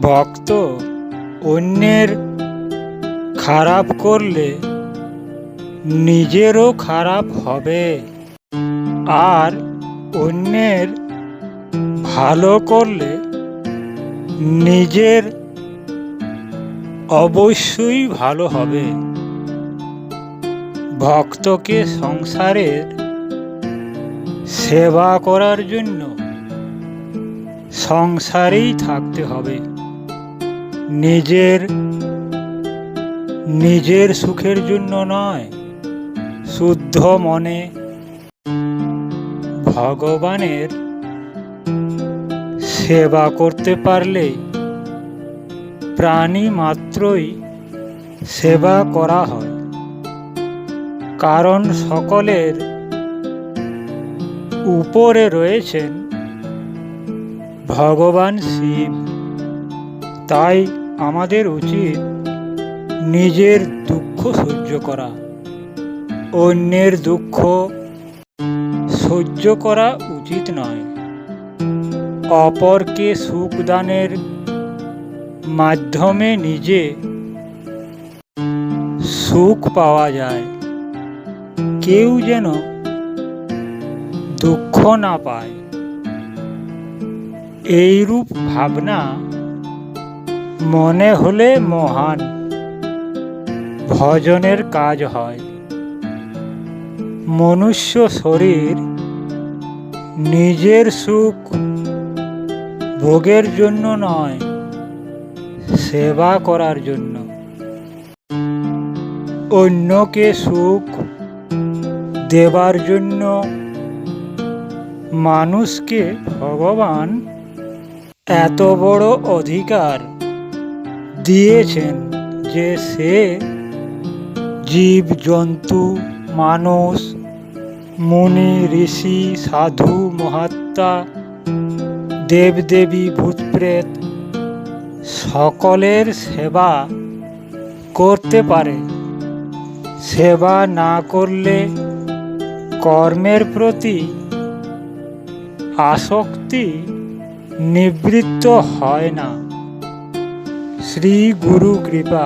ভক্ত অন্যের খারাপ করলে নিজেরও খারাপ হবে। আর অন্যের ভালো করলে নিজের অবশ্যই ভালো হবে। ভক্তকে সংসারের সেবা করার জন্য সংসারেই থাকতে হবে। নিজের নিজের সুখের জন্য নয়, শুদ্ধ মনে। ভগবানের সেবা করতে পারলে প্রাণী মাত্রই সেবা করা হয়। কারণ সকলের উপরে রয়েছেন ভগবান শিব। তাই আমাদের উচিত নিজের দুঃখ সহ্য করা। অন্যের দুঃখ সহ্য করা উচিত নয়। অপরকে সুখ দানের মাধ্যমে নিজে সুখ পাওয়া যায়। কেউ যেন দুঃখ না পায়। এইরূপ ভাবনা মনে হলে মহান। ভজনের কাজ হয়। মনুষ্য শরীর নিজের সুখ ভোগের জন্য নয়, সেবা করার জন্য। অন্যকে সুখ দেবার জন্য মানুষকে ভগবান এত বড় অধিকার দিয়েছেন যে সে জীব জন্তু মানুষ, মুনি, ঋষি, সাধু, মহাত্মা, দেবদেবী, ভূতপ্রেত সকলের সেবা করতে পারে। সেবা না করলে কর্মের প্রতি আসক্তি নিবৃত্ত হয় না। श्री गुरु कृपा